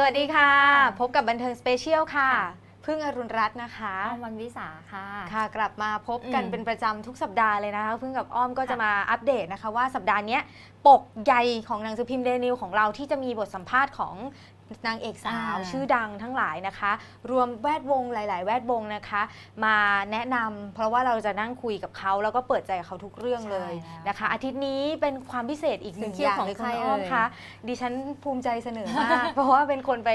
สวัสดีค่ะ พบกับบันเทิงสเปเชียลค่ะ พึ่งอรุณรัตน์นะคะ อ้อมวันวิสาค่ะ ค่ะ กลับมาพบกันอืมเป็นประจำทุกสัปดาห์เลยนะคะพึ่งกับอ้อมก็จะมาอัปเดตนะคะ ว่าสัปดาห์เนี้ยปกใหญ่ของหนังสือพิมพ์เดนิวของเราที่จะมีบทสัมภาษณ์ของ นางเอกสาวอ่าชื่อดังทั้งหลายนะคะ รวมแวดวงหลาย ๆ แวดวงนะคะ มาแนะนำเพราะว่าเราจะนั่งคุยกับเขาแล้วก็เปิดใจกับเขาทุกเรื่องเลยใช่แล้วนะคะ อาทิตย์นี้เป็นความพิเศษอีกหนึ่งถึงคิวอย่างของเลยใคคุรณอ้อมเอ่ยคะดิฉันภูมิใจเสนอมาก เพราะว่าเป็นคนไป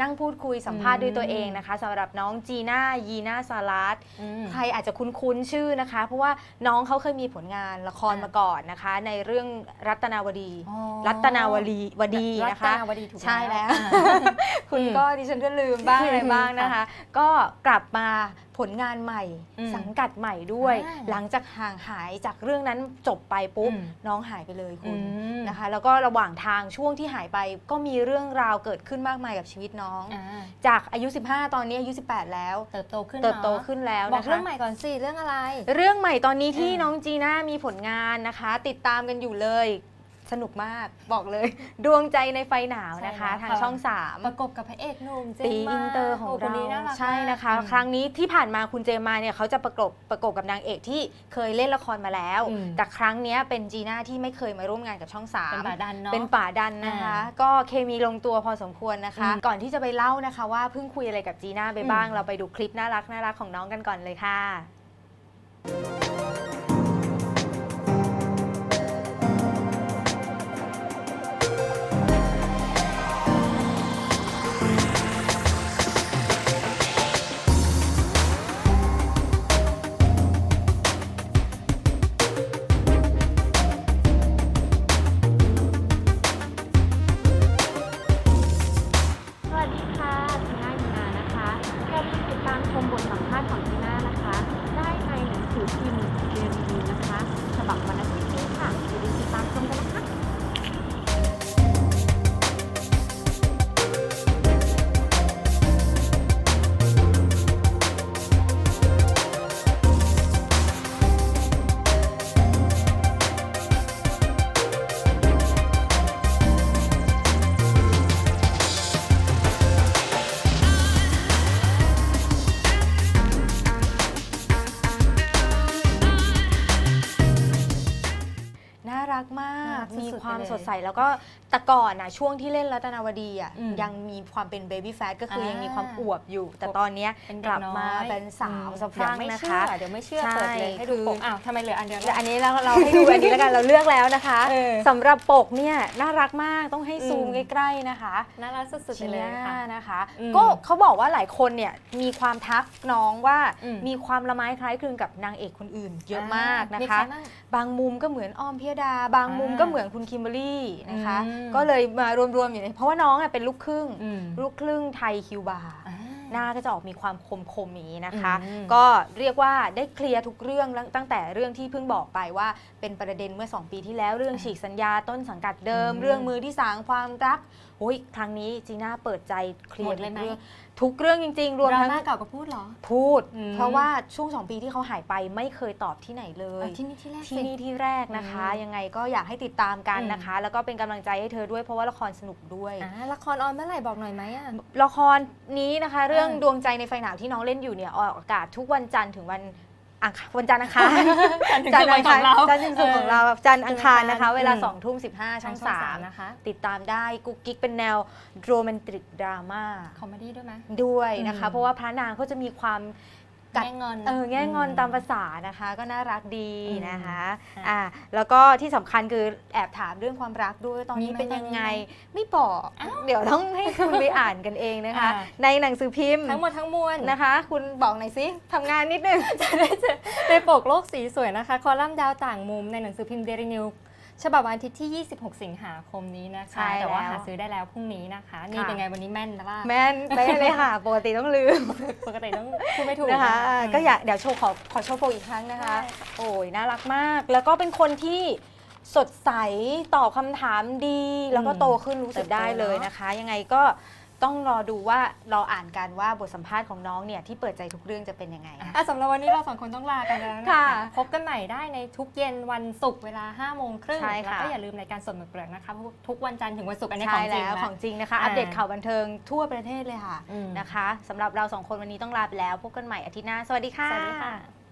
นั่งพูดคุยสัมภาษณ์อืมด้วยตัวเองนะคะสำหรับน้องจีน่ายีน่าซาลัดอืมใครอาจจะคุ้นๆชื่อนะคะ เพราะว่าน้องเขาเคยมีผลงานละครอ่าม มาก่อนนะคะ ในเรื่องรัตนาวดีอ๋อรัตนาวดีวดีนะคะรัตนาวดีถูกใช่แล้ว อ่าคุณอืมก็ดิฉันก็ลืมบ้างอะไรบ้างนะคะค่ะก็กลับมาผลงานใหม่อืมสังกัดใหม่ด้วยอ่าหลังจากห่างหายจากเรื่องนั้นจบไปปุ๊บอืมน้องหายไปเลยคุณอืมนะคะ แล้วก็ระหว่างทางช่วงที่หายไปก็มีเรื่องราวเกิดขึ้นมากมายกับชีวิตน้องอ่าจากอายุ 15 ตอนนี้อายุ 18 แล้ว เติบโตขึ้นเติบโตเนอะขึ้นแล้วบอกนะคะเรื่องใหม่ก่อนสิเรื่องอะไร เรื่องใหม่ตอนนี้ที่อืมน้องจีน่ามีผลงานนะคะ ติดตามกันอยู่เลย สนุกมากบอกเลย ดวงใจในไฟหนาวนะคะ ใช่แล้วทางค่ะ ช่องประกบกับพระเอกหนุ่มเจม3ตีมาอินเตอร์ของโคเรานนี้น่ารักใช่นะคะ มาก ครั้งนี้ที่ผ่านมาคุณเจมมาเนี่ยเขาจะประกบประกบกับนางเอกที่เคยเล่นละครมาแล้ว อืม แต่ครั้งเนี้ยเป็นจีน่าที่ไม่เคยมาร่วมงานกับช่องสาม เป็นป่าดันเนาะ เป็นป่าดันนะคะ อ่าก็เคมีลงตัวพอสมควรนะคะ อืมก่อนที่จะไปเล่านะคะว่าเพิ่งคุยอะไรกับจีน่าไปบ้าง อืม เราไปดูคลิปน่ารักน่ารักของน้องกันก่อนเลยค่ะ สุดๆมีความไปเลยสดใส แล้วก็แต่ก่อนนะช่วงที่เล่นรัตนาวดีอะอืมยังมีความเป็นเบบี้แฟตก็คืออ่ายัยังมีความอวบอยู่ แต่ตอนเนี้ยเป็นกเด็ลับน้อยมาเป็นสาวอืมสะพรั่งเดี๋ยวไม่นะเชื่คะ อเดี๋ยวไม่เชื่อใช่ เปิดเลยให้ดูคือปกอ้าวทำไมเหลืออันเดียวและอันนี้เราเราให้ดูอันนี้แล้วกันเราเลือกแล้วนะคะเออสำหรับปกเนี่ยน่ารักมากต้องให้ซูมอืม ใกล้ๆนะคะ น่ารักสุดๆไปชีเลยน่าค่ะนะคะ อืมก็เขาบอกว่าหลายคนเนี่ยมีความทักน้องว่าอืม มีความละไม้คล้ายคลึงกับนางเอกคนอื่น เยอะมากนะมีคะใรบ้าง บางมุมก็เหมือนอ้อมพิยดา บางมุมอ่าก็เหมือนคุณคิมเบอรรี่นะคะ อืมก็เลยมารวมๆอยู่ในเพราะว่าน้องอะเป็นลูกครึ่ง อืมลูกครึ่งไทยคิวบาอ่า หน้าก็จะออกมีความคมคมๆอย่างนี้นะคะ อืม ก็เรียกว่าได้เคลียร์ทุกเรื่องแล้วตั้งแต่เรื่องที่เพิ่งบอกไปว่าเป็นประเด็นเมื่อ 2 ปีที่แล้วเรื่องฉีกสัญญาต้นสังกัดเดิมอืมเรื่องมือที่สางความรักโอ้ยครั้งนี้จีน่าเปิดใจเคลียร์หมดเลยไหม ทุกเรื่อง ทุกเรื่องจริง ๆ รวมดราทั้งม่าเก่าก็พูดเหรอ พูด อืม เพราะว่าช่วงสองปีที่เขาหายไปไม่เคยตอบที่ไหนเลยเอาที่นี่ที่แรกที่สิ นี่ที่แรกนะคะ อืมยังไงก็อยากให้ติดตามกันอืมนะคะ แล้วก็เป็นกำลังใจให้เธอด้วยเพราะว่าละครสนุกด้วย อ่าละครออนเมื่อไหร่บอกหน่อยไหมอะ ละครนี้นะคะ เรื่องอ่าดวงใจในไฟหนาวที่น้องเล่นอยู่เนี่ยออกอากาศทุกวันจันทร์ถึงวัน อังคารวันจันทร์อังคารจันทร์ถึงศุกร์ของเราจันทร์ถึงศุกร์ของเราจันทร์อังคารนะคะจันทร์อังคารเวลาอืมสองทุ่มสิบห้าช่องสามนะคะ ติดตามได้กุ๊กกิ๊กเป็นแนวโรแมนติกดราม่าคอมเมดี้ด้วยไหมด้วยนะคะอืมเพราะว่าพระนางเขาจะมีความ กัดแง่งอนเออแง่งอนมตามภาษานะคะ ก็น่ารักดีอืมนะคะค่ะอ่าแล้วก็ที่สำคัญคือแอบถามเรื่องความรักด้วยตอนนี้มีไหมเป็นยังไงตอนนี้ไม่บอกอ้าวเดี๋ยวต้องให้คุณไปอ่านกันเองนะคะ อ่า ในหนังสือพิมพ์ทั้งหมดทั้งมวลนะคะ คุณบอกหน่อยสิทำงานนิดนึง ในปกโลกสีสวยนะคะ คอลัมน์ดาวต่างมุมในหนังสือพิมพ์เดลินิว ฉบับวันอาทิตย์ที่ 26 สิงหาคมนี้นะใช่คะแต่ว่าแล้วหาซื้อได้แล้วพรุ่งนี้นะคะ นี่ค่ะ เป็นไงวันนี้แม่นนะล่ะแม่นไปะเลยค่ะ ปกติต้องลืมปกติต้องพูดไม่ถูกนะคะอืมก็อยากเดี๋ยวโชว์ขอขอโชว์โปรอีกครั้งนะคะได้โอ้ยน่ารักมาก แล้วก็เป็นคนที่สดใสตอบคำถามดี แล้วก็โตขึ้นรู้สึกได้เลยนะคะ ยังไงก็ ต้องรอดูว่ารออ่านกันว่าบทสัมภาษณ์ของน้องเนี่ยที่เปิดใจทุกเรื่องจะเป็นยังไงนะ อะสำหรับวันนี้เราสองคนต้องลากันแล้วนะค่ะคะพบกันใหม่ได้ในทุกเย็นวันศุกร์เวลา5โมงครึ่งใช่แล้วค่ะก็อย่าลืมรายการสดหมึกเปลือกนะคะทุกวันจันทร์ถึงวันศุกร์อันนี้ขใช่องจริงแล้วนะ ของจริงนะคะ อ่า อัปเดตข่าวบันเทิงทั่วประเทศเลยค่ะอืม นะคะสำหรับเราสองคนวันนี้ต้องลาไปแล้วพบกันใหม่อาทิตย์หน้า สวัสดีค่ะ สวัสดีค่ะ